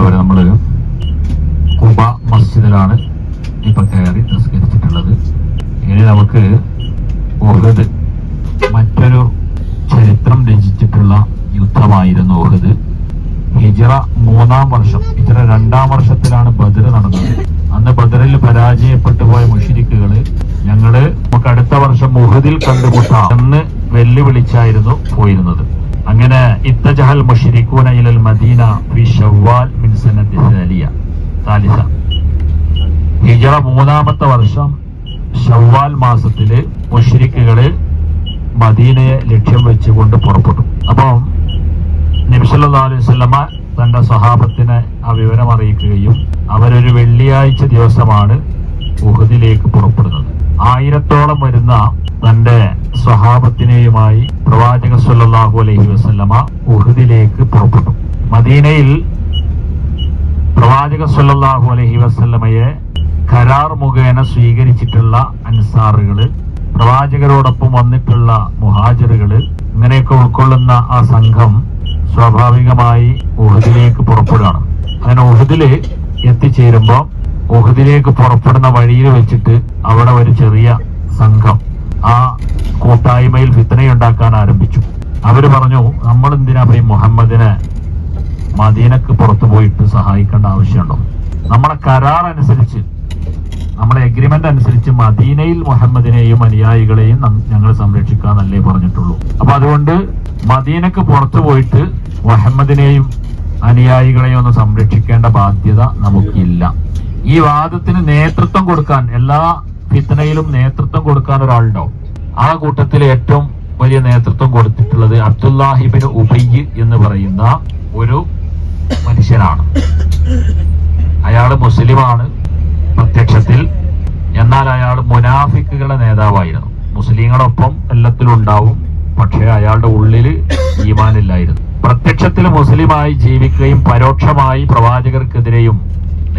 പ്രിയമുള്ളവരെ നമ്മൾ കുബ മസ്ജിദിലാണ് ഇപ്പം കയറി നിസ്കരിച്ചിട്ടുള്ളത്. ഇനി നമുക്ക് ഉഹദ് മറ്റൊരു ചരിത്രം രചിച്ചിട്ടുള്ള യുദ്ധമായിരുന്നു ഉഹദ് ഹിജറ മൂന്നാം വർഷം ഹിജറ രണ്ടാം വർഷത്തിലാണ് ബദർ നടന്നത്. അന്ന് ബദറിൽ പരാജയപ്പെട്ടു പോയ മുഷിരിക്കുകൾ ഞങ്ങൾ നമുക്ക് അടുത്ത വർഷം മുഹദിൽ കണ്ടുമുട്ടാം എന്ന് വെല്ലുവിളിച്ചായിരുന്നു പോയിരുന്നത്. അങ്ങനെ ഇത്തജഹൽ മുഷിരിക്കൂന ഇലൽ മദീന ഫി ഷവ്വാൽ മിൻ സനത്തി സാലിയ. താലിസ. ഹിജറ മൂന്നാമത്തെ വർഷം ഷവ്വാൽ മാസത്തിൽ മുഷിരിക്കുകൾ മദീനയെ ലക്ഷ്യം വെച്ചുകൊണ്ട് പുറപ്പെട്ടു. അപ്പം നിമിഷല്ലാ അലൈഹി സ്വലമ തന്റെ സഹാബത്തിനെ ആ വിവരം അറിയിക്കുകയും അവരൊരു വെള്ളിയാഴ്ച ദിവസമാണ് ഉഹദിലേക്ക് പുറപ്പെടുന്നത്. ആയിരത്തോളം വരുന്ന തന്റെ സ്വഹാബത്തിനെയുമായി പ്രവാചക സല്ലാഹു അലൈഹി വസ്ലമ ഉഹുദിലേക്ക് പുറപ്പെട്ടു. മദീനയിൽ പ്രവാചക സല്ലാഹു അലഹി വസ്ലമയെ കരാർ മുഖേന സ്വീകരിച്ചിട്ടുള്ള അൻസാറുകൾ പ്രവാചകരോടൊപ്പം വന്നിട്ടുള്ള മുഹാജറുകൾ ഇങ്ങനെയൊക്കെ ഉൾക്കൊള്ളുന്ന ആ സംഘം സ്വാഭാവികമായി ഉഹുദിലേക്ക് പുറപ്പെടുകയാണ്. അങ്ങനെ ഉഹുദിൽ എത്തിച്ചേരുമ്പോ ഉഹദിലേക്ക് പുറപ്പെടുന്ന വഴിയിൽ വെച്ചിട്ട് അവിടെ ഒരു ചെറിയ സംഘം ആ കൂട്ടായ്മയിൽ ഫിത്തനയുണ്ടാക്കാൻ ആരംഭിച്ചു. അവർ പറഞ്ഞു നമ്മൾ എന്തിനാ പറയും മുഹമ്മദിനെ മദീനക്ക് പുറത്തു പോയിട്ട് സഹായിക്കേണ്ട ആവശ്യമുണ്ടോ? നമ്മളെ കരാർ അനുസരിച്ച് നമ്മളെ എഗ്രിമെന്റ് അനുസരിച്ച് മദീനയിൽ മുഹമ്മദിനെയും അനുയായികളെയും ഞങ്ങൾ സംരക്ഷിക്കാന്നല്ലേ പറഞ്ഞിട്ടുള്ളൂ. അപ്പൊ അതുകൊണ്ട് മദീനക്ക് പുറത്തു പോയിട്ട് മുഹമ്മദിനെയും അനുയായികളെയും ഒന്ന് സംരക്ഷിക്കേണ്ട ബാധ്യത നമുക്കില്ല. ഈ വാദത്തിന് നേതൃത്വം കൊടുക്കാൻ എല്ലാ ഫിത്തനയിലും നേതൃത്വം കൊടുക്കാൻ ഒരാളുണ്ടോ ആ കൂട്ടത്തിൽ ഏറ്റവും വലിയ നേതൃത്വം കൊടുത്തിട്ടുള്ളത് അബ്ദുല്ലാഹിബിന് ഉബയ്യ് എന്ന് പറയുന്ന ഒരു മനുഷ്യനാണ്. അയാൾ മുസ്ലിമാണ് പ്രത്യക്ഷത്തിൽ. എന്നാൽ അയാൾ മുനാഫിക്കുകളുടെ നേതാവായിരുന്നു. മുസ്ലിങ്ങളൊപ്പം എല്ലാത്തിലും ഉണ്ടാവും പക്ഷേ അയാളുടെ ഉള്ളിൽ ഈമാനില്ലായിരുന്നു. പ്രത്യക്ഷത്തിൽ മുസ്ലിമായി ജീവിക്കുകയും പരോക്ഷമായി പ്രവാചകർക്കെതിരെയും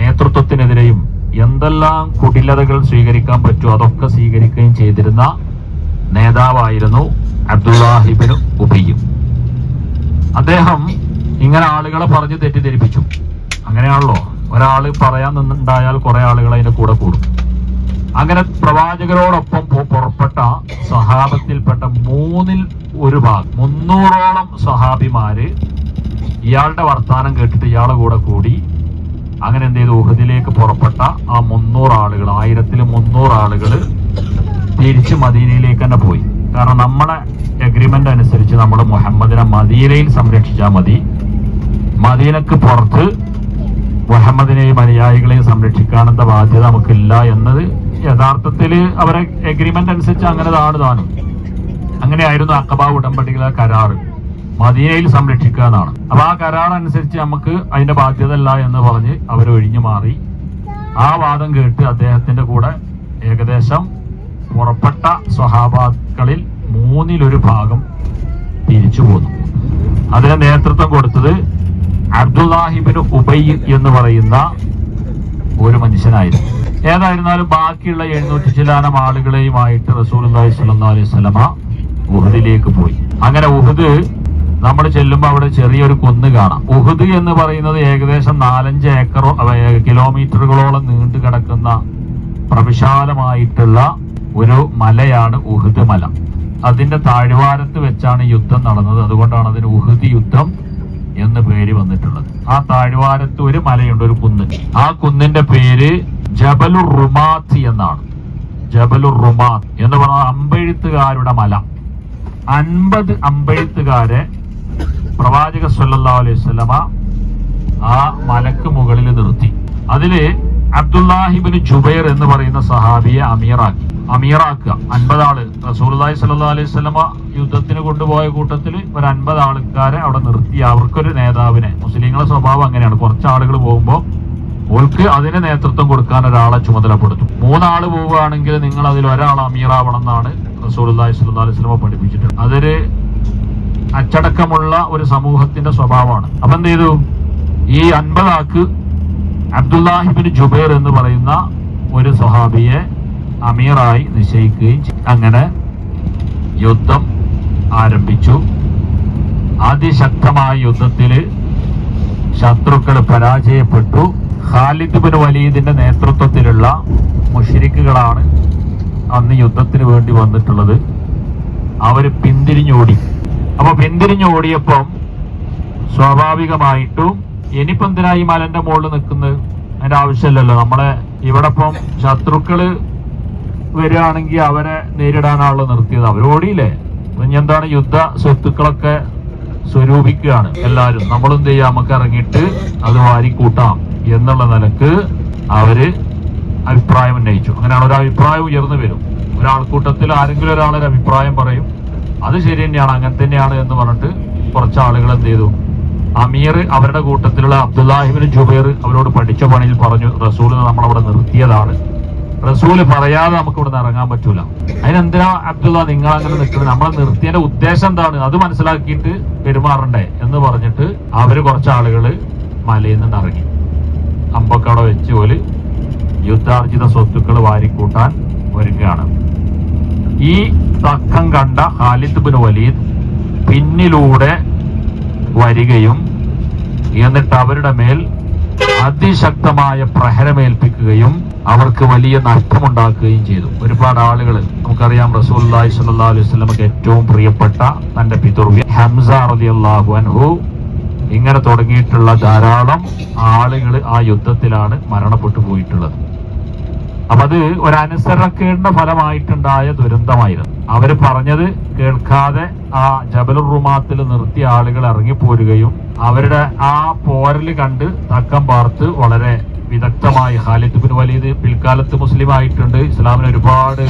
നേതൃത്വത്തിനെതിരെയും എന്തെല്ലാം കുടിലതകൾ സ്വീകരിക്കാൻ പറ്റുമോ അതൊക്കെ സ്വീകരിക്കുകയും ചെയ്തിരുന്ന നേതാവായിരുന്നു അബ്ദുല്ലാഹിബിന് ഉബയ്യും അദ്ദേഹം ഇങ്ങനെ ആളുകളെ പറഞ്ഞ് തെറ്റിദ്ധരിപ്പിച്ചു. അങ്ങനെയാണല്ലോ. ഒരാൾ പറയാൻ നിന്നുണ്ടായാൽ കുറെ ആളുകൾ അതിന്റെ കൂടെ കൂടും. അങ്ങനെ പ്രവാചകരോടൊപ്പം പുറപ്പെട്ട സഹാബത്തിൽപ്പെട്ട മൂന്നിൽ ഒരു ഭാഗം മുന്നൂറോളം സഹാബിമാര് ഇയാളുടെ വർത്താനം കേട്ടിട്ട് ഇയാളെ കൂടെ കൂടി അങ്ങനെ എന്ത് ചെയ്തു? പുറപ്പെട്ട ആ മുന്നൂറ് ആളുകൾ ആയിരത്തിൽ മുന്നൂറ് ആളുകൾ തിരിച്ച് മദീനയിലേക്ക് തന്നെ പോയി. കാരണം നമ്മളെ എഗ്രിമെന്റ് അനുസരിച്ച് നമ്മൾ മുഹമ്മദിനെ മദീനയിൽ സംരക്ഷിച്ചാൽ മതി. മദീനക്ക് പുറത്ത് മുഹമ്മദിനെയും അനുയായികളെയും സംരക്ഷിക്കാനുള്ള ബാധ്യത നമുക്കില്ല എന്നത് യഥാർത്ഥത്തിൽ അവരെ എഗ്രിമെന്റ് അനുസരിച്ച് അങ്ങനെ താണു താനും. അങ്ങനെയായിരുന്നു അക്കബ ഉടമ്പടികളെ കരാറ്. മദീനയിൽ സംരക്ഷിക്കുക എന്നാണ്. അപ്പൊ ആ കരാർ അനുസരിച്ച് നമുക്ക് അതിന്റെ ബാധ്യത അല്ല എന്ന് പറഞ്ഞ് അവർ ഒഴിഞ്ഞു മാറി. ആ വാദം കേട്ട് അദ്ദേഹത്തിന്റെ കൂടെ ഏകദേശം പുറപ്പെട്ട സ്വഹാബാക്കളിൽ മൂന്നിലൊരു ഭാഗം തിരിച്ചു പോന്നു. അതിന് നേതൃത്വം കൊടുത്തത് അബ്ദുല്ലാഹിബിന് ഉബൈ എന്ന് പറയുന്ന ഒരു മനുഷ്യനായിരുന്നു. ഏതായിരുന്നാലും ബാക്കിയുള്ള എഴുന്നൂറ്റി ചിലാനം ആളുകളെയുമായിട്ട് റസൂൽ സ്വല്ലല്ലാഹി അലൈഹി സ്വലമ ഉഹദിലേക്ക് പോയി. അങ്ങനെ ഉഹദ് നമ്മൾ ചെല്ലുമ്പോൾ അവിടെ ചെറിയൊരു കുന്ന് കാണാം. ഉഹുദ് എന്ന് പറയുന്നത് ഏകദേശം നാലഞ്ച് ഏക്കറോ കിലോമീറ്ററുകളോളം നീണ്ടു കിടക്കുന്ന പ്രവിശാലമായിട്ടുള്ള ഒരു മലയാണ് ഉഹുദ് മല. അതിന്റെ താഴ്വാരത്ത് വെച്ചാണ് യുദ്ധം നടന്നത്. അതുകൊണ്ടാണ് അതിന് ഉഹുദ് യുദ്ധം എന്ന് പേര് വന്നിട്ടുള്ളത്. ആ താഴ്വാരത്ത് ഒരു മലയുണ്ട് ഒരു കുന്ന്. ആ കുന്നിന്റെ പേര് ജബലുർ റുമാത്ത് എന്നാണ്. ജബലുർ റുമാത്ത് എന്ന് പറഞ്ഞാൽ അമ്പെഴുത്തുകാരുടെ മല. അൻപത് അമ്പെഴുത്തുകാരെ പ്രവാചക സല്ലാ അലൈഹി സ്വലമ ആ മലക്ക് മുകളിൽ നിർത്തി. അതിൽ അബ്ദുല്ലാഹിബിന് ജുബൈർ എന്ന് പറയുന്ന സഹാബിയെ അമീറാക്കി. അമീറാക്കുക. അൻപത് ആൾ റസൂലുള്ളാഹി സല്ലാ അലൈഹി സ്വലമ യുദ്ധത്തിന് കൊണ്ടുപോയ കൂട്ടത്തിൽ ഒരു അൻപത് ആൾക്കാരെ അവിടെ നിർത്തി. അവർക്കൊരു നേതാവിനെ. മുസ്ലിങ്ങളെ സ്വഭാവം അങ്ങനെയാണ്. കുറച്ച് ആളുകൾ പോകുമ്പോൾ ഓൾക്ക് അതിന് നേതൃത്വം കൊടുക്കാൻ ഒരാളെ ചുമതലപ്പെടുത്തും. മൂന്നാൾ പോവുകയാണെങ്കിൽ നിങ്ങൾ അതിൽ ഒരാൾ അമീറാവണം എന്നാണ് റസൂലുള്ളാഹി സ്വല്ലല്ലാഹു അലൈഹി സ്വലമ പഠിപ്പിച്ചിട്ടുള്ളത്. അതൊരു അച്ചടക്കമുള്ള ഒരു സമൂഹത്തിന്റെ സ്വഭാവമാണ്. അപ്പൊ എന്ത് ചെയ്തു? ഈ അൻപതാക്ക് അബ്ദുല്ലാഹിബിൻ ജുബൈർ എന്ന് പറയുന്ന ഒരു സ്വഹാബിയെ അമീറായി നിശ്ചയിക്കുകയും അങ്ങനെ യുദ്ധം ആരംഭിച്ചു. അതിശക്തമായ യുദ്ധത്തിൽ ശത്രുക്കൾ പരാജയപ്പെട്ടു. ഖാലിദ് ബിൻ വലീദിന്റെ നേതൃത്വത്തിലുള്ള മുഷരിക്കുകളാണ് അന്ന് യുദ്ധത്തിന് വേണ്ടി വന്നിട്ടുള്ളത്. അവർ പിന്തിരിഞ്ഞോടി. അപ്പൊ പിന്തിരിഞ്ഞു ഓടിയപ്പം സ്വാഭാവികമായിട്ടും ഇനിയിപ്പം ഈ മലന്റെ മുകളിൽ നിൽക്കുന്നത്? അതിന്റെ ആവശ്യമില്ലല്ലോ. നമ്മളെ ഇവിടെ ഇപ്പം ശത്രുക്കൾ വരികയാണെങ്കിൽ അവരെ നേരിടാനാണല്ലോ നിർത്തിയത്. അവർ ഓടിയില്ലേ? ഇനി എന്താണ് യുദ്ധ സ്വത്തുക്കളൊക്കെ സ്വരൂപിക്കുകയാണ് എല്ലാരും നമ്മളും ചെയ്യാം? നമുക്ക് ഇറങ്ങിയിട്ട് അത് വാരിക്കൂട്ടാം എന്നുള്ള നിലയ്ക്ക് അവർ അഭിപ്രായം ഉന്നയിച്ചു. അങ്ങനെയാണ് ഒരു അഭിപ്രായം ഉയർന്നു വരും. ഒരാൾക്കൂട്ടത്തിൽ ആരെങ്കിലും ഒരാളൊരു അഭിപ്രായം പറയും. അത് ശരി തന്നെയാണ് അങ്ങനെ തന്നെയാണ് എന്ന് പറഞ്ഞിട്ട് കുറച്ച് ആളുകൾ എന്ത് ചെയ്തു? അമീർ അവരുടെ കൂട്ടത്തിലുള്ള അബ്ദുല്ലാഹിബിൻ ജുബൈർ അവരോട് പഠിച്ച പണിയിൽ പറഞ്ഞു റസൂൽ നമ്മളവിടെ നിർത്തിയതാണ്. റസൂൽ പറയാതെ നമുക്ക് ഇവിടെ നിന്ന് ഇറങ്ങാൻ പറ്റൂല. അതിനെന്തിനാ അബ്ദുള്ള നിങ്ങൾ അങ്ങനെ നിൽക്കുന്നത്? നമ്മളെ നിർത്തിയതിന്റെ ഉദ്ദേശം എന്താണ്? അത് മനസ്സിലാക്കിയിട്ട് പെരുമാറണ്ടേ എന്ന് പറഞ്ഞിട്ട് അവർ കുറച്ച് ആളുകൾ മലയിൽ നിന്ന് ഇറങ്ങി അമ്പക്കട വെച്ച് പോലെ യുദ്ധാർജിത സ്വത്തുക്കൾ വാരിക്കൂട്ടാൻ ഒരുങ്ങുകയാണ്. ഈ തക്കം കണ്ട ഖാലിദ് ബിൻ വലീദ് പിന്നിലൂടെ വരികയും എന്നിട്ട് അവരുടെ മേൽ അതിശക്തമായ പ്രഹരമേൽപ്പിക്കുകയും അവർക്ക് വലിയ നഷ്ടമുണ്ടാക്കുകയും ചെയ്തു. ഒരുപാട് ആളുകൾ നമുക്കറിയാം റസൂല്ലി സല്ലാ അലൈഹി സ്വലമക്ക് ഏറ്റവും പ്രിയപ്പെട്ട തന്റെ പിതൃവ്യ ഹംസ അള്ളാഹു അൻഹു. ഇങ്ങനെ തുടങ്ങിയിട്ടുള്ള ധാരാളം ആളുകൾ ആ യുദ്ധത്തിലാണ് മരണപ്പെട്ടു പോയിട്ടുള്ളത്. അപ്പൊ അത് ഒരനുസരണക്കേടിന്റെ ഫലമായിട്ടുണ്ടായ ദുരന്തമായിരുന്നു. അവർ പറഞ്ഞത് കേൾക്കാതെ ആ ജബലുർ റുമാത്തിൽ നിർത്തിയ ആളുകൾ ഇറങ്ങിപ്പോരുകയും അവരുടെ ആ പോരൽ കണ്ട് തക്കം പാർത്ത് വളരെ വിദഗ്ധമായി ഖാലിദ് ബിൻ വലീദ് പിൽക്കാലത്ത് മുസ്ലിം ആയിട്ടുണ്ട് ഇസ്ലാമിന് ഒരുപാട്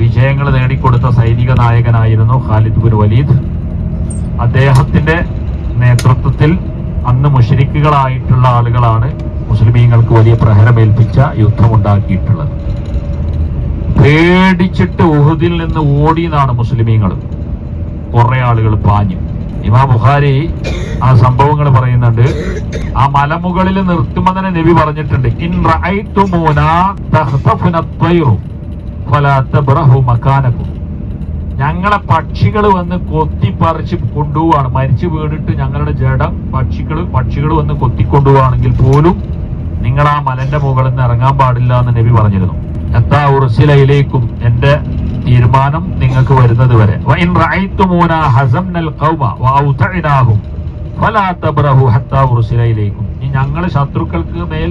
വിജയങ്ങൾ നേടിക്കൊടുത്ത സൈനിക നായകനായിരുന്നു ഖാലിദ് ബിൻ വലീദ്. അദ്ദേഹത്തിന്റെ നേതൃത്വത്തിൽ അന്ന് മുഷരിക്കുകളായിട്ടുള്ള ആളുകളാണ് മുസ്ലിമീങ്ങൾക്ക് വലിയ പ്രഹരമേൽപ്പിച്ച യുദ്ധമുണ്ടാക്കിയിട്ടുള്ളത്. പേടിച്ചിട്ട് ഉഹുദിൽ നിന്ന് ഓടിയെന്നാണ് മുസ്ലിമീങ്ങൾ. കുറേ ആളുകൾ പാഞ്ഞു. ഇമാ ബുഖാരി ആ സംഭവങ്ങൾ പറയുന്നുണ്ട്. ആ മലമുകളിൽ നിർത്തുമ്പോൾ തന്നെ നബി പറഞ്ഞിട്ടുണ്ട്. ഇൻ റഅയ്തുമൂന തഖ്തഫുന ത്വയ്റു ഫലാ തബ്റഹു മകാനകും ഞങ്ങളെ പക്ഷികൾ വന്ന് കൊത്തിപ്പറിച്ച് കൊണ്ടുപോവാണ്. മരിച്ചു വീണിട്ട് ഞങ്ങളുടെ ജഡം പക്ഷികൾ പക്ഷികൾ വന്ന് കൊത്തിക്കൊണ്ടുപോവാണെങ്കിൽ പോലും നിങ്ങൾ ആ മലന്റെ മുകളിൽ നിന്ന് ഇറങ്ങാൻ പാടില്ല എന്ന് നബി പറഞ്ഞിരുന്നു. എത്താ ഉറുസിലയിലേക്കും എന്റെ തീരുമാനം നിങ്ങൾക്ക് വരുന്നത് വരെ. ഞങ്ങൾ ശത്രുക്കൾക്ക് മേൽ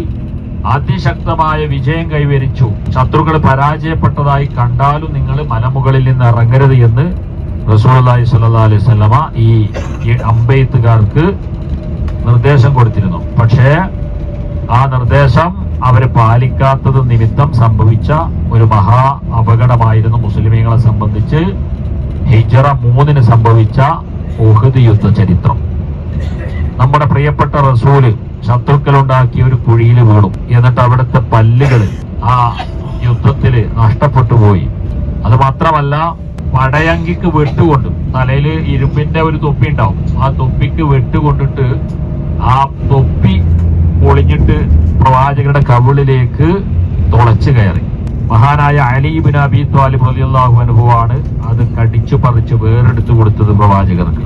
അതിശക്തമായ വിജയം കൈവരിച്ചു. ശത്രുക്കൾ പരാജയപ്പെട്ടതായി കണ്ടാലും നിങ്ങൾ മലമുകളിൽ നിന്ന് ഇറങ്ങരുത് എന്ന് റസൂലി സല്ലാ അലൈഹി സ്വലമ ഈ അമ്പെയ്ത്തുകാർക്ക് നിർദ്ദേശം കൊടുത്തിരുന്നു. പക്ഷേ ആ നിർദ്ദേശം അവർ പാലിക്കാത്തത് നിമിത്തം സംഭവിച്ച ഒരു മഹാ അപകടമായിരുന്നു മുസ്ലിമീങ്ങളെ സംബന്ധിച്ച് ഹിജറ മൂന്നിന് സംഭവിച്ച ഉഹദ് യുദ്ധ ചരിത്രം നമ്മുടെ പ്രിയപ്പെട്ട റസൂൽ ശത്രുക്കളുണ്ടാക്കിയ ഒരു കുഴിയിൽ വീണു. എന്നിട്ട് അവിടുത്തെ പല്ലുകൾ ആ യുദ്ധത്തിൽ നഷ്ടപ്പെട്ടു പോയി. അത് മാത്രമല്ല പടയങ്കിക്ക് വെട്ടുകൊണ്ട് തലയിൽ ഇരുമ്പിന്റെ ഒരു തൊപ്പി ഉണ്ടാവും. ആ തൊപ്പിക്ക് വെട്ടുകൊണ്ടിട്ട് ആ തൊപ്പി പൊളിഞ്ഞിട്ട് പ്രവാചകരുടെ കവിളിലേക്ക് തുളച്ചു കയറി. മഹാനായ അലീബിൻ അബി ത്വാലിബ് റളിയല്ലാഹു അനുഭവമാണ് അത് കടിച്ചു പറിച്ച് വേറെടുത്തു കൊടുത്തത് പ്രവാചകർക്ക്.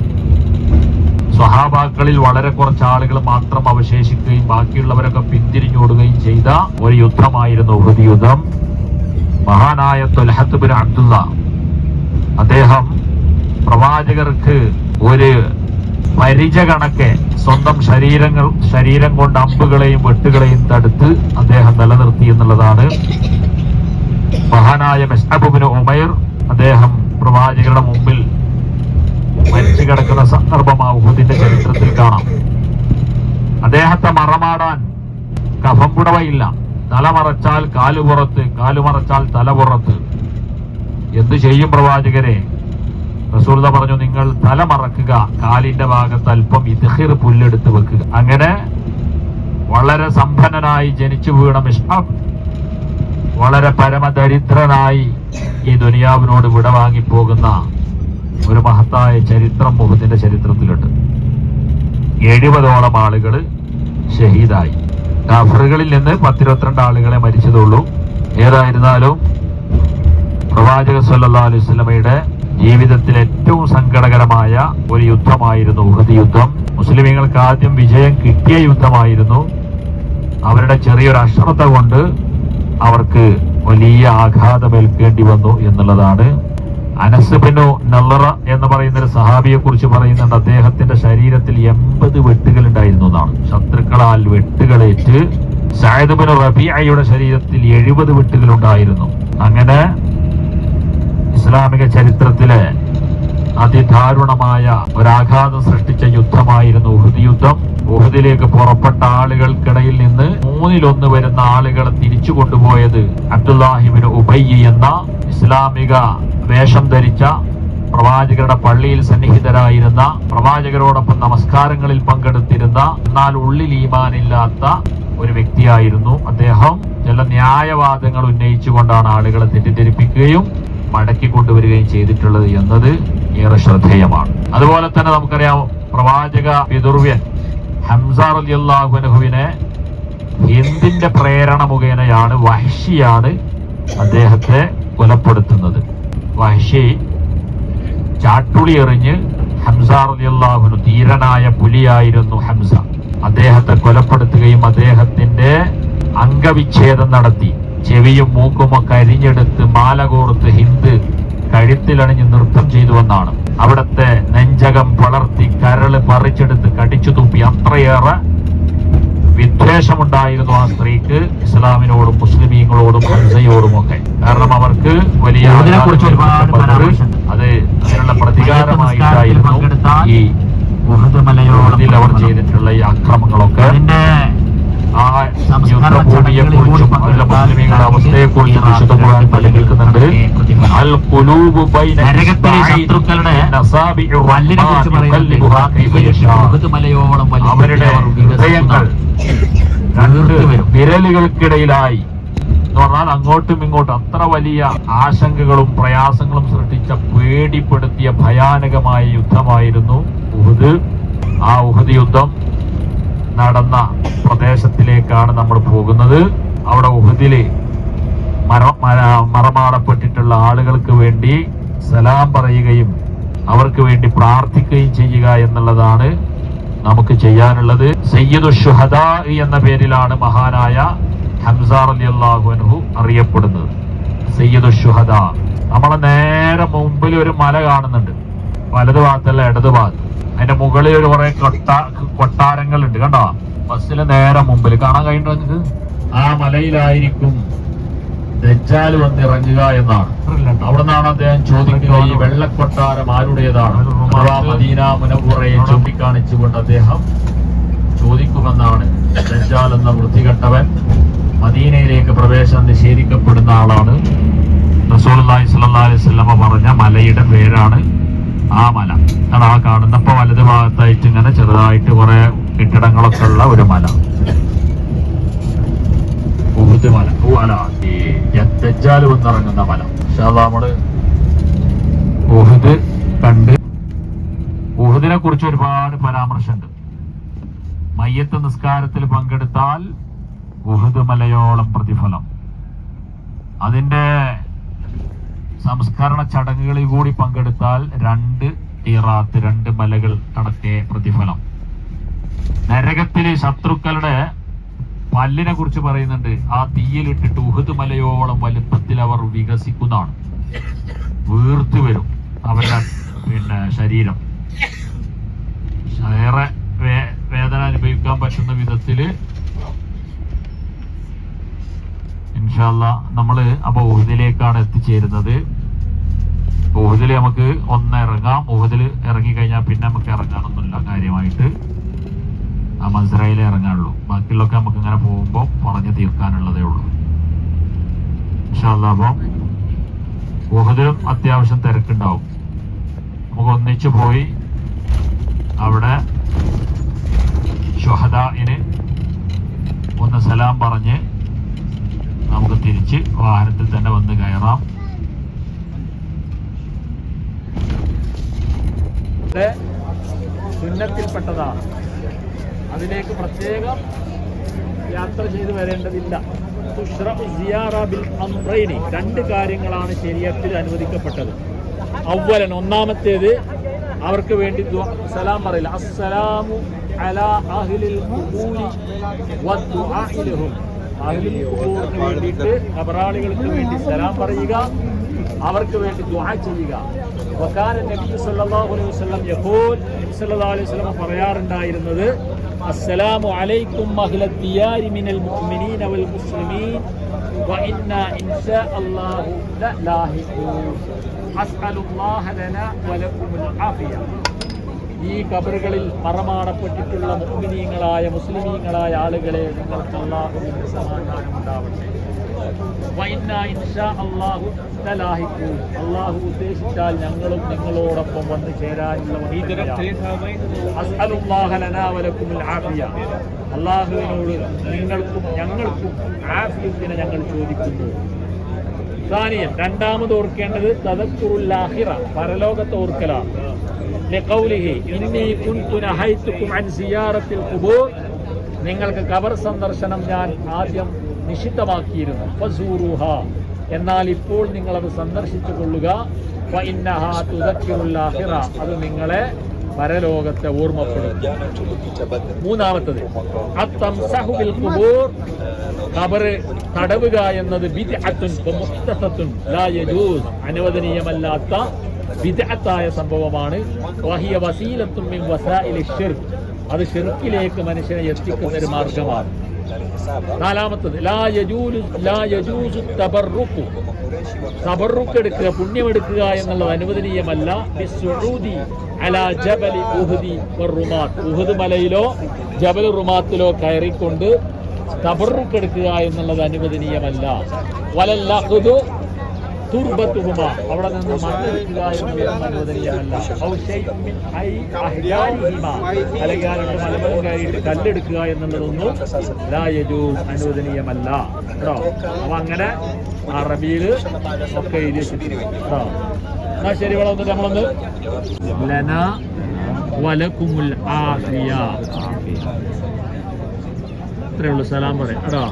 സ്വഹാബാക്കളിൽ വളരെ കുറച്ച് ആളുകൾ മാത്രം അവശേഷിക്കുകയും ബാക്കിയുള്ളവരൊക്കെ പിന്തിരിഞ്ഞോടുകയും ചെയ്ത ഒരു യുദ്ധമായിരുന്നു ഹൃദി യുദ്ധം. മഹാനായ തൊലഹത്ത് ബിൻ അബ്ദുള്ള. അദ്ദേഹം പ്രവാചകർക്ക് ഒരു പരിച കണക്കെ സ്വന്തം ശരീരങ്ങൾ ശരീരം കൊണ്ട് അമ്പുകളെയും വെട്ടുകളെയും തടുത്ത് അദ്ദേഹം നിലനിർത്തി എന്നുള്ളതാണ്. മഹാനായ മെസ്അബുബിന് ഉമൈർ അദ്ദേഹം പ്രവാചകരുടെ മുമ്പിൽ മരിച്ചു കിടക്കുന്ന സന്ദർഭം ആ ഉഹുദിന്റെ ചരിത്രത്തിൽ കാണാം. അദ്ദേഹത്തെ മറമാടാൻ കഫം പുടവയില്ല. തല മറച്ചാൽ കാലുമറച്ചാൽ പുറത്ത് കാൽ മറച്ചാൽ തല പുറത്ത്. എന്തു ചെയ്യും പ്രവാചകരെ? റസൂർദ പറഞ്ഞു നിങ്ങൾ തല മറക്കുക കാലിന്റെ ഭാഗത്ത് അല്പം ഇതിഹിർ പുല്ലെടുത്ത് വെക്കുക. അങ്ങനെ വളരെ സമ്പന്നനായി ജനിച്ചു വീണ മിഷ്ഹബ് വളരെ പരമദരിദ്രനായി ഈ ദുനിയാവിനോട് വിട വാങ്ങിപ്പോകുന്ന ഒരു മഹത്തായ ചരിത്രം മുഹത്തിന്റെ ചരിത്രത്തിലുണ്ട്. എഴുപതോളം ആളുകൾ ഷഹീദായി. കാഫറുകളിൽ നിന്ന് പത്തിരുപത്തിരണ്ട് ആളുകളെ മരിച്ചതുള്ളൂ. ഏതായിരുന്നാലും പ്രവാചക സല്ലാ അലൈഹി വസല്ലമയുടെ ജീവിതത്തിൽ ഏറ്റവും സങ്കടകരമായ ഒരു യുദ്ധമായിരുന്നു ഉഹദ് യുദ്ധം. മുസ്ലിമീങ്ങൾക്ക് ആദ്യം വിജയം കിട്ടിയ യുദ്ധമായിരുന്നു. അവരുടെ ചെറിയൊരു അശ്രദ്ധ കൊണ്ട് അവർക്ക് വലിയ ആഘാതമേൽക്കേണ്ടി വന്നു എന്നുള്ളതാണ് അനസ് ബിനു നല്ലറ എന്ന് പറയുന്ന ഒരു സഹാബിയെ കുറിച്ച് പറയുന്നുണ്ട്. അദ്ദേഹത്തിന്റെ ശരീരത്തിൽ എൺപത് വെട്ടുകൾ ഉണ്ടായിരുന്നു എന്നാണ്. ശത്രുക്കളാൽ വെട്ടുകളേറ്റ് സായദ് ബിനു റബിയയുടെ ശരീരത്തിൽ എഴുപത് വെട്ടുകൾ ഉണ്ടായിരുന്നു. അങ്ങനെ ഇസ്ലാമിക ചരിത്രത്തിലെ അതിദാരുണമായ ഒരാഘാതം സൃഷ്ടിച്ച യുദ്ധമായിരുന്നു ഉഹുദ് യുദ്ധം. ഉഹുദിലേക്ക് പുറപ്പെട്ട ആളുകൾക്കിടയിൽ മൂന്നിലൊന്ന് വരുന്ന ആളുകളെ തിരിച്ചു കൊണ്ടുപോയത് അബ്ദുല്ലാഹിബിന് ഉബയ്യ എന്ന ഇസ്ലാമിക വേഷം ധരിച്ച പ്രവാചകരുടെ പള്ളിയിൽ സന്നിഹിതരായിരുന്ന പ്രവാചകരോടൊപ്പം നമസ്കാരങ്ങളിൽ പങ്കെടുത്തിരുന്ന എന്നാൽ ഉള്ളിൽ ഈമാനില്ലാത്ത ഒരു വ്യക്തിയായിരുന്നു അദ്ദേഹം. ചില ന്യായവാദങ്ങൾ ഉന്നയിച്ചുകൊണ്ടാണ് ആളുകളെ തെറ്റിദ്ധരിപ്പിക്കുകയും മടക്കി കൊണ്ടുവരികയും ചെയ്തിട്ടുള്ളത് എന്നത് ഏറെ ശ്രദ്ധേയമാണ്. അതുപോലെ തന്നെ നമുക്കറിയാം പ്രവാചക പിതുർവ്യൻ ഹംസാർ അലിയല്ലാഹുനഹുവിനെ എന്തിന്റെ പ്രേരണ മുഖേനയാണ് വഹ്ഷിയാണ് അദ്ദേഹത്തെ കൊലപ്പെടുത്തുന്നത്? വഹ്ഷി ചാട്ടുളി എറിഞ്ഞ് അലിയല്ലാഹുനു ധീരനായ പുലിയായിരുന്നു ഹംസ. അദ്ദേഹത്തെ കൊലപ്പെടുത്തുകയും അദ്ദേഹത്തിന്റെ അംഗവിച്ഛേദം നടത്തി. ചെവിയും മൂക്കുമൊക്കെ അരിഞ്ഞെടുത്ത് മാല കോർത്ത് ഹിന്ദ് കഴുത്തിലണിഞ്ഞ് നൃത്തം ചെയ്തുവെന്നാണ് അവിടത്തെ നെഞ്ചകം വളർത്തി കരൾ പറിച്ചെടുത്ത് കടിച്ചു തുപ്പി. അത്രയേറെ വിദ്വേഷമുണ്ടായിരുന്നു ആ സ്ത്രീക്ക് ഇസ്ലാമിനോടും മുസ്ലിമീങ്ങളോടും ഹംസയോടും ഒക്കെ കാരണം അവർക്ക് വലിയ. അത് അതിനുള്ള പ്രതികാരമായിട്ടായിരുന്നു ഈ അവർ ചെയ്തിട്ടുള്ള ഈ അക്രമങ്ങളൊക്കെ ആ അതിലെ മുസ്ലിമീങ്ങളുടെ വിശുദ്ധ ഖുർആൻ പഠിപ്പിക്കുന്നുണ്ട്. അൽ ബൈന ശത്രുക്കളുടെ അവരുടെ ഹൃദയങ്ങൾ രണ്ട്. വിരലുകൾക്കിടയിലായി. എന്ന് പറഞ്ഞാൽ അങ്ങോട്ടും ഇങ്ങോട്ടും അത്ര വലിയ ആശങ്കകളും പ്രയാസങ്ങളും സൃഷ്ടിച്ച പേടിപ്പെടുത്തിയ ഭയാനകമായ യുദ്ധമായിരുന്നു ഉഹുദ്. ആ ഉഹദ് യുദ്ധം നടന്ന പ്രദേശത്തിലേക്കാണ് നമ്മൾ പോകുന്നത്. അവിടെ ഉഹദിലെ മര മറമാടപ്പെട്ടിട്ടുള്ള ആളുകൾക്ക് വേണ്ടി സലാം പറയുകയും അവർക്ക് വേണ്ടി പ്രാർത്ഥിക്കുകയും ചെയ്യുക എന്നുള്ളതാണ് നമുക്ക് ചെയ്യാനുള്ളത്. സയ്യിദു ഷുഹദ എന്ന പേരിലാണ് മഹാനായ ഹംസാർ അലി അൻഹു അറിയപ്പെടുന്നത്. സയ്യിദു ഷുഹദ. നമ്മളെ നേരെ മുമ്പിൽ ഒരു മല കാണുന്നുണ്ട്. വലത് ഭാഗത്തല്ല ഇടത് ഭാഗത്ത് അതിന്റെ മുകളിൽ ഒരു കുറെ കൊട്ടാ കൊട്ടാരങ്ങളുണ്ട്. കണ്ടോ? ബസ്സിന് നേരെ മുമ്പിൽ. കാണാൻ കഴിഞ്ഞിട്ട് നിങ്ങൾക്ക് ആ മലയിലായിരിക്കും ദജ്ജാൽ വന്നിറങ്ങുക എന്നാണ്. അവിടെ നിന്നാണ് അദ്ദേഹം ചോദിക്കുക ഈ വെള്ളക്കൊട്ടാരം ആരുടേതാണ്? മദീന മദീന മുനപ്പുറയെ ചൂണ്ടിക്കാണിച്ചുകൊണ്ട് അദ്ദേഹം ചോദിക്കുമെന്നാണ്. ദജ്ജാൽ എന്ന വൃത്തികെട്ടവൻ മദീനയിലേക്ക് പ്രവേശനം നിഷേധിക്കപ്പെടുന്ന ആളാണ്. റസൂൽ അലൈഹി സ്വല്ലല്ലാഹി അലൈഹി വസല്ലം പറഞ്ഞ മലയുടെ പേരാണ് ആ മല. അത് ആ കാണുന്നപ്പോ വലത് ഭാഗത്തായിട്ട് ഇങ്ങനെ ചെറുതായിട്ട് കുറെ കെട്ടിടങ്ങളൊക്കെ ഉള്ള ഒരു മല. ഉഹുദ് മല. അല്ല ഈ വന്നിറങ്ങുന്ന മല. പക്ഷെ അത് നമ്മൾ ഉഹുദ് കണ്ട് ഉഹുദിനെ കുറിച്ച് ഒരുപാട് പരാമർശമുണ്ട് മയ്യത്ത് നിസ്കാരത്തിൽ പങ്കെടുത്താൽ ഉഹുദ് മലയോളം പ്രതിഫലം. അതിന്റെ സംസ്കരണ ചടങ്ങുകളിൽ കൂടി പങ്കെടുത്താൽ രണ്ട് ഇറാത്ത് രണ്ട് മലകൾ കണക്കെ പ്രതിഫലം. നരകത്തിലെ ശത്രുക്കളുടെ പല്ലിനെ കുറിച്ച് പറയുന്നുണ്ട്. ആ തീയിലിട്ടിട്ട് ഉഹുദ് മലയോളം വലുപ്പത്തിൽ അവർ വികസിക്കുന്നതാണ്. വീർത്തു വരും അവരുടെ പിന്നെ ശരീരം. ഏറെ വേദന അനുഭവിക്കാൻ പറ്റുന്ന വിധത്തിൽ ഇൻഷാല്ല നമ്മൾ അപ്പൊ ഊഹദിലേക്കാണ് എത്തിച്ചേരുന്നത്. ഊഹദിൽ നമുക്ക് ഒന്ന് ഇറങ്ങാം. ഊഹദിൽ ഇറങ്ങി കഴിഞ്ഞാൽ പിന്നെ നമുക്ക് ഇറങ്ങാനൊന്നുമില്ല കാര്യമായിട്ട്. ആ മത്സരയിലേ ഇറങ്ങാനുള്ളൂ. ബാക്കിയുള്ളൊക്കെ നമുക്ക് ഇങ്ങനെ പോകുമ്പോൾ പറഞ്ഞു തീർക്കാനുള്ളതേ ഉള്ളൂ. ഇൻഷാല്ല അപ്പം ഊഹദിലും അത്യാവശ്യം തിരക്കുണ്ടാവും. നമുക്ക് ഒന്നിച്ചു പോയി അവിടെ ഷുഹദായിന് ഒന്ന് സലാം പറഞ്ഞ് നമുക്ക് തിരിച്ച് വാഹനത്തിൽ തന്നെ വന്ന് കയറാം. ചിഹ്നത്തിൽപ്പെട്ടതാണ്. അതിലേക്ക് പ്രത്യേകം യാത്ര ചെയ്തു വരേണ്ടതില്ല. അംറൈനി. രണ്ട് കാര്യങ്ങളാണ് ശരീരത്തിൽ അനുവദിക്കപ്പെട്ടത്. അവലൻ ഒന്നാമത്തേത് അവർക്ക് വേണ്ടി സലാം പറയില്ല. അസ്സലാമു അലാ അഹ്ലിൽ ഖുബൂരി വദ്ദുആഇ ലഹും അഹ്ലിൽ ഖുബൂറിന് വേണ്ടിയിട്ട് കബറാളികൾക്ക് വേണ്ടി സലാം പറയുക അവർക്ക് വേണ്ടി ദുആ ചെയ്യുക വകാന നബി സല്ലല്ലാഹു അലൈഹി വസല്ലം യഖൂൽ നബി സല്ലല്ലാഹു അലൈഹി വസല്ലം പറയാറുണ്ടായിരുന്നത് അസ്സലാമു അലൈക്കും അഹ്ലൽ ദിയാരി മിനൽ മുഅ്മിനീന വൽ മുസ്ലിമീൻ وإنا إن شاء الله للاحقون أسأل الله لنا ولكم العافية ഈ കബറുകളിൽ മറമാടപ്പെട്ടിട്ടുള്ള മുസ്ലിമീങ്ങളായ മുസ്ലിമീങ്ങളായ ആളുകളെ നിങ്ങൾക്ക് അള്ളാഹുവിന്റെ സമാധാനം ഉണ്ടാവട്ടെ അള്ളാഹു ഉദ്ദേശിച്ചാൽ ഞങ്ങളും നിങ്ങളോടൊപ്പം വന്ന് ചേരാനുള്ള അള്ളാഹുവിനോട് നിങ്ങൾക്കും ഞങ്ങൾക്കും ആഫിയത്തിനെ ഞങ്ങൾ ചോദിക്കുന്നു. സാനിയൻ രണ്ടാമത് ഓർക്കേണ്ടത് തദക്കുറുല്ലാഹിറ പരലോകത്തെ ഓർക്കലാണ്. ലഖൗലിഹി ഇന്നി കുൻതു നഹൈതുകും അൻ സിയാറത്തിൽ ഖുബൂർ നിങ്ങൾക്ക് ഖബർ സന്ദർശനം ഞാൻ ആദ്യം നിഷിദ്ധമാക്കിയിരുന്നു. ഫസൂറുഹ. എന്നാൽ ഇപ്പോൾ നിങ്ങൾ അത് സന്ദർശിച്ചു കൊള്ളുക അത് നിങ്ങളെ പരലോകത്തെ ഓർമ്മപ്പെടുത്തും. മൂന്നാമത്തത്. ഖബറ് തടവുക എന്നത് അനുവദനീയമല്ലാത്ത ബിദ്അത്തായ സംഭവമാണ്. വഹിയ വസീലത്തും അത് ഷിർക്കിലേക്ക് മനുഷ്യനെ എത്തിക്കുന്ന ഒരു മാർഗമാണ്. നാലാമത്തത് തബറുക്കു എടുക്കുക പുണ്യമെടുക്കുക എന്നുള്ളത് അനുവദനീയമല്ല. ഉഹുദി മലയിലോ ജബൽ റുമാത്തിലോ കയറിക്കൊണ്ട് തബറുക്ക് എടുക്കുക എന്നുള്ളത് അനുവദനീയമല്ല. വലല്ലഹുദു തുർബത്തുഹുമ. അവിടെ നിന്ന് മണ്ണെടുക്കുക എന്നുള്ളത് കല്ലെടുക്കുക എന്നുള്ളതൊന്നും അനുവദനീയമല്ല. കേട്ടോ? അപ്പൊ അങ്ങനെ അറബിയിൽ ഒക്കെ എഴുതി വെച്ചിട്ടുണ്ട്. കേട്ടോ? ശരി ഇവിടെ നമ്മളൊന്ന് ലന വലക്കുമുൽ ആഫിയ. ഉള്ളൂ. സലാം പറയാം. കേട്ടോ?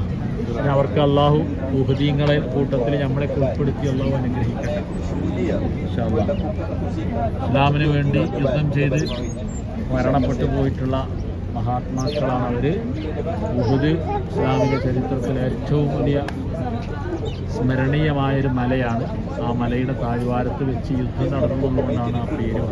ഇനി അവർക്ക് അള്ളാഹു ഉഹദീങ്ങളെ കൂട്ടത്തിൽ നമ്മളെ ഉൾപ്പെടുത്തി അള്ളാഹു അനുഗ്രഹിക്കട്ടെ. ഇസ്ലാമിന് വേണ്ടി യുദ്ധം ചെയ്ത് മരണപ്പെട്ടു പോയിട്ടുള്ള മഹാത്മാക്കളാണ് അവർ ഉഹുദ് ഇസ്ലാമിക ചരിത്രത്തിലെ ഏറ്റവും വലിയ സ്മരണീയമായൊരു മലയാണ്. ആ മലയുടെ താഴ്വാരത്ത് വെച്ച് യുദ്ധം നടന്നതുകൊണ്ടാണ് ആ പേര്